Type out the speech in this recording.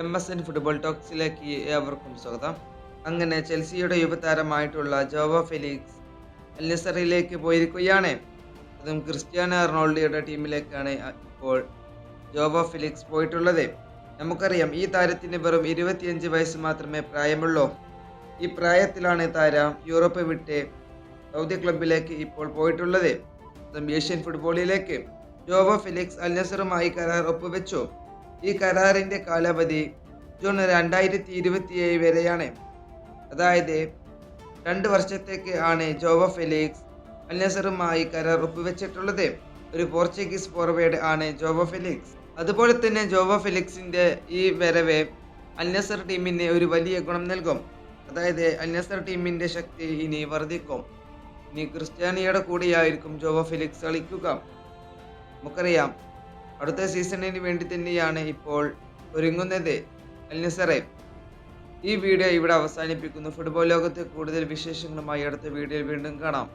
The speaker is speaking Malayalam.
എം എസ് എൻ ഫുട്ബോൾ ടോക്സിലേക്ക് ഏവർക്കും സ്വാഗതം. അങ്ങനെ ചെൽസിയുടെ യുവതാരമായിട്ടുള്ള ജോവ ഫെലിക്സ് അൽനസറിലേക്ക് പോയിരിക്കുകയാണ്. അതും ക്രിസ്ത്യാനോ റൊണാൾഡോയുടെ ടീമിലേക്കാണ് ഇപ്പോൾ ജോവ ഫെലിക്സ് പോയിട്ടുള്ളത്. നമുക്കറിയാം ഈ താരത്തിന് വെറും ഇരുപത്തിയഞ്ച് വയസ്സ് മാത്രമേ പ്രായമുള്ളൂ. ഈ പ്രായത്തിലാണ് താരം യൂറോപ്പ് വിട്ട് സൗദി ക്ലബിലേക്ക് ഇപ്പോൾ പോയിട്ടുള്ളത്. അതും ഏഷ്യൻ ഫുട്ബോളിലേക്ക് ജോവ ഫെലിക്സ് അൽനസറുമായി കരാർ ഒപ്പുവെച്ചു. ഈ കരാറിന്റെ കാലാവധി ജൂൺ രണ്ടായിരത്തി ഇരുപത്തിയേഴ് വരെയാണ്. അതായത് രണ്ട് വർഷത്തേക്ക് ആണ് ജോവ ഫെലിക്സ് അൽനസറുമായി കരാർ ഒപ്പുവെച്ചിട്ടുള്ളത്. ഒരു പോർച്ചുഗീസ് ഫോർവേഡ് ആണ് ജോവ ഫെലിക്സ്. അതുപോലെ തന്നെ ജോവ ഫെലിക്സിന്റെ ഈ വരവ് അൽനസർ ടീമിന് ഒരു വലിയ ഗുണം നൽകും. അതായത് അൽനസർ ടീമിന്റെ ശക്തി ഇനി വർദ്ധിക്കും. ഇനി ക്രിസ്ത്യാനിയുടെ കൂടെയായിരിക്കും ജോവ ഫെലിക്സ് കളിക്കുക. നമുക്കറിയാം അടുത്ത സീസണിന് വേണ്ടി തന്നെയാണ് ഇപ്പോൾ ഒരുങ്ങുന്നത് അൽനിസറേ. ഈ വീഡിയോ ഇവിടെ അവസാനിപ്പിക്കുന്നു. ഫുട്ബോൾ ലോകത്തെ കൂടുതൽ വിശേഷങ്ങളുമായി അടുത്ത വീഡിയോയിൽ വീണ്ടും കാണാം.